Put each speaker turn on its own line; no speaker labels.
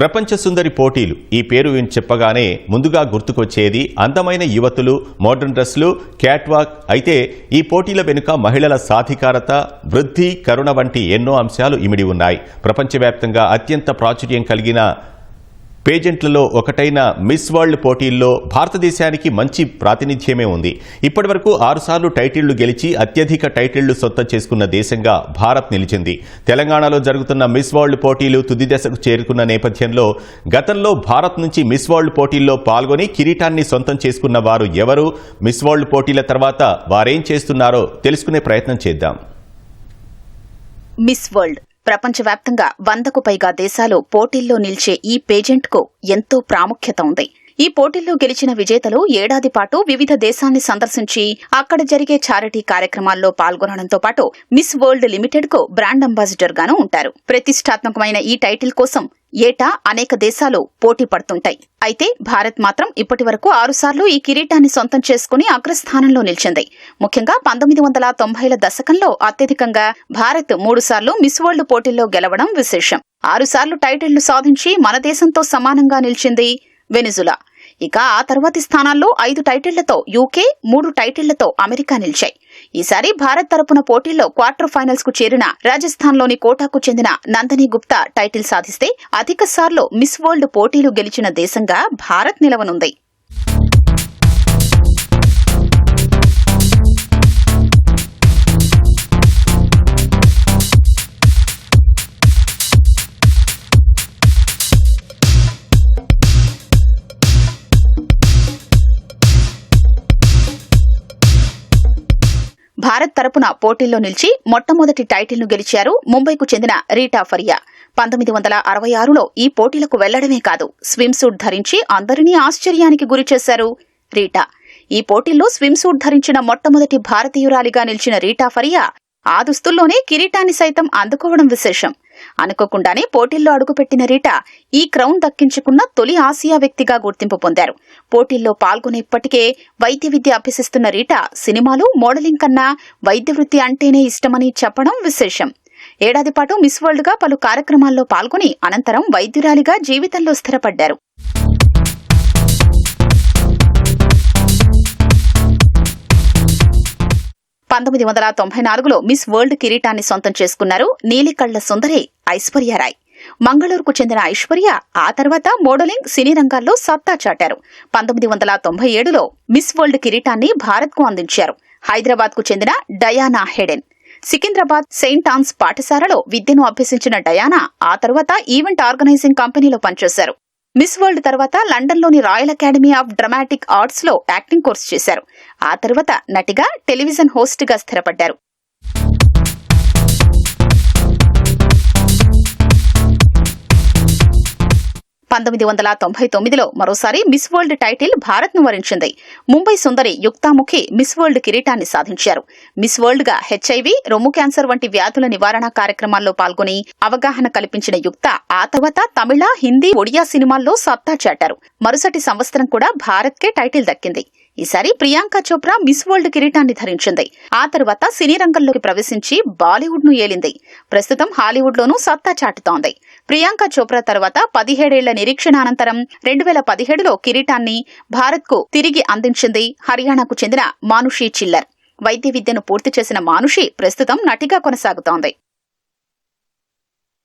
ప్రపంచ సుందరి పోటీలు. ఈ పేరు చెప్పగానే ముందుగా గుర్తుకొచ్చేది అందమైన యువతులు మోడర్న్ డ్రెస్లు క్యాట్వాక్. అయితే ఈ పోటీల వెనుక మహిళల సాధికారత వృద్ధి కరుణ వంటి ఎన్నో అంశాలు ఇమిడి ఉన్నాయి. ప్రపంచవ్యాప్తంగా అత్యంత ప్రాచుర్యం కలిగిన పేజెంట్లలో ఒకటైన మిస్ వరల్డ్ పోటీల్లో భారతదేశానికి మంచి ప్రాతినిధ్యమే ఉంది. ఇప్పటివరకు ఆరుసార్లు టైటిళ్ళు గెలిచి అత్యధిక టైటిళ్ళు సొంతం చేసుకున్న దేశంగా భారత్ నిలిచింది. తెలంగాణలో జరుగుతున్న మిస్ వరల్డ్ పోటీలు తుది దశకు చేరుకున్న నేపథ్యంలో గతంలో భారత్ నుంచి మిస్ వరల్డ్ పోటీల్లో పాల్గొని కిరీటాన్ని సొంతం చేసుకున్న వారు ఎవరు మిస్ వరల్డ్ పోటీల తర్వాత వారేం చేస్తున్నారో తెలుసుకునే ప్రయత్నం చేద్దాం.
మిస్ వరల్డ్ ప్రపంచవ్యాప్తంగా వందకు పైగా దేశాలు పోటీల్లో నిలిచే ఈ పేజెంట్కు ఎంతో ప్రాముఖ్యత ఉంది. ఈ పోటీల్లో గెలిచిన విజేతలు ఏడాది పాటు వివిధ దేశాన్ని సందర్శించి అక్కడ జరిగే చారిటీ కార్యక్రమాల్లో పాల్గొనడంతో పాటు మిస్ వరల్డ్ లిమిటెడ్కు బ్రాండ్ అంబాసిడర్ గాను ఉంటారు. ప్రతిష్టాత్మకమైన ఈ టైటిల్ కోసం ఏటా అనేక దేశాలు పోటీ పడుతుంటాయి. అయితే భారత్ మాత్రం ఇప్పటి వరకు ఆరుసార్లు ఈ కిరీటాన్ని సొంతం చేసుకుని అగ్రస్థానంలో నిలిచింది. ముఖ్యంగా పంతొమ్మిది వందల తొంభైల దశకంలో అత్యధికంగా భారత్ మూడుసార్లు మిస్ వరల్డ్ పోటీల్లో గెలవడం విశేషం. ఆరుసార్లు టైటిళ్ళు సాధించి మన దేశంతో సమానంగా నిలిచింది వెనిజులా. ఇక ఆ తర్వాతి స్థానాల్లో ఐదు టైటిళ్ళతో యూకే మూడు టైటిళ్ళతో అమెరికా నిలిచాయి. ఈసారి భారత్ తరపున పోటీల్లో క్వార్టర్ ఫైనల్స్కు చేరిన రాజస్థాన్లోని కోటాకు చెందిన నందిని గుప్తా టైటిల్ సాధిస్తే అధిక సార్లు మిస్ వరల్డ్ పోటీలు గెలిచిన దేశంగా భారత్ నిలవనుంది. భారత్ తరపున పోటీల్లో నిలిచి మొట్టమొదటి టైటిల్ను గెలిచారు ముంబైకు చెందిన రీటా ఫరియా. పంతొమ్మిది వందల అరవై ఆరులో ఈ పోటీలకు వెళ్ళడమే కాదు స్విమ్ సూట్ ధరించి అందరినీ ఆశ్చర్యానికి గురిచేశారు రీటా. ఈ పోటీల్లో స్విమ్ సూట్ ధరించిన మొట్టమొదటి భారతీయురాలిగా నిలిచిన రీటా ఫరియా ఆ దుస్తుల్లోనే కిరీటాన్ని సైతం అందుకోవడం విశేషం. అనుకోకుండానే పోటీల్లో అడుగుపెట్టిన రీటా ఈ క్రౌన్ దక్కించుకున్న తొలి ఆసియా వ్యక్తిగా గుర్తింపు పొందారు. పోటీల్లో పాల్గొనేప్పటికే వైద్య విద్య అభ్యసిస్తున్న రీటా సినిమాలు మోడలింగ్ కన్నా వైద్య వృత్తి అంటేనే ఇష్టమని చెప్పడం విశేషం. ఏడాది పాటు మిస్ వరల్డ్గా పలు కార్యక్రమాల్లో పాల్గొని అనంతరం వైద్యురాలిగా జీవితంలో స్థిరపడ్డారు. పంతొమ్మిది వందల తొంభై నాలుగులో మిస్ వరల్డ్ కిరీటాన్ని సొంతం చేసుకున్నారు నీలికళ్ళ సుందరి ఐశ్వర్యారాయ్ మంగళూరుకు చెందిన ఐశ్వర్య ఆ తర్వాత మోడలింగ్ సినీ రంగాల్లో సత్తా చాటారు. పంతొమ్మిది వందల తొంభై ఏడులో మిస్ వరల్డ్ కిరీటాన్ని భారత్కు అందించారు. హైదరాబాద్కు చెందిన Diana Hayden. Secunderabad Saint Ann's పాఠశాలలో విద్యను అభ్యసించిన డయానా ఆ తర్వాత ఈవెంట్ ఆర్గనైజింగ్ కంపెనీలో పనిచేశారు. మిస్ వరల్డ్ తర్వాత లండన్లోని రాయల్ అకాడమీ ఆఫ్ డ్రమాటిక్ ఆర్ట్స్లో యాక్టింగ్ కోర్సు చేశారు. ఆ తర్వాత నటిగా టెలివిజన్ హోస్ట్గా స్థిరపడ్డారు. పంతొమ్మిది వందల తొంభై తొమ్మిదిలో మరోసారి మిస్ వరల్డ్ టైటిల్ భారత్ను వరించింది. ముంబై సుందరి యుక్తాముఖి మిస్ వరల్డ్ కిరీటాన్ని సాధించారు. మిస్ వరల్డ్గా హెచ్ఐవి రొమ్ము క్యాన్సర్ వంటి వ్యాధుల నివారణ కార్యక్రమాల్లో పాల్గొని అవగాహన కల్పించిన యుక్త ఆ తర్వాత తమిళ హిందీ ఒడియా సినిమాల్లో సత్తా చాటారు. మరుసటి సంవత్సరం కూడా భారత్ కే టైటిల్ దక్కింది. ఈసారి ప్రియాంక చోప్రా మిస్ వరల్డ్ కిరీటాన్ని ధరించింది. ఆ తర్వాత సినీ రంగంలోకి ప్రవేశించి బాలీవుడ్ను ఏలింది. ప్రస్తుతం హాలీవుడ్ లోనూ సత్తా చాటుతోంది. ప్రియాంక చోప్రా తర్వాత పదిహేడేళ్ళ నిరీక్షణ అనంతరం రెండు వేల పదిహేడులో కిరీటాన్ని భారత్కు తిరిగి అందించింది హర్యానాకు చెందిన మానుషి చిల్లర్. వైద్య విద్యను పూర్తి చేసిన మానుషి ప్రస్తుతం నటిగా కొనసాగుతోంది.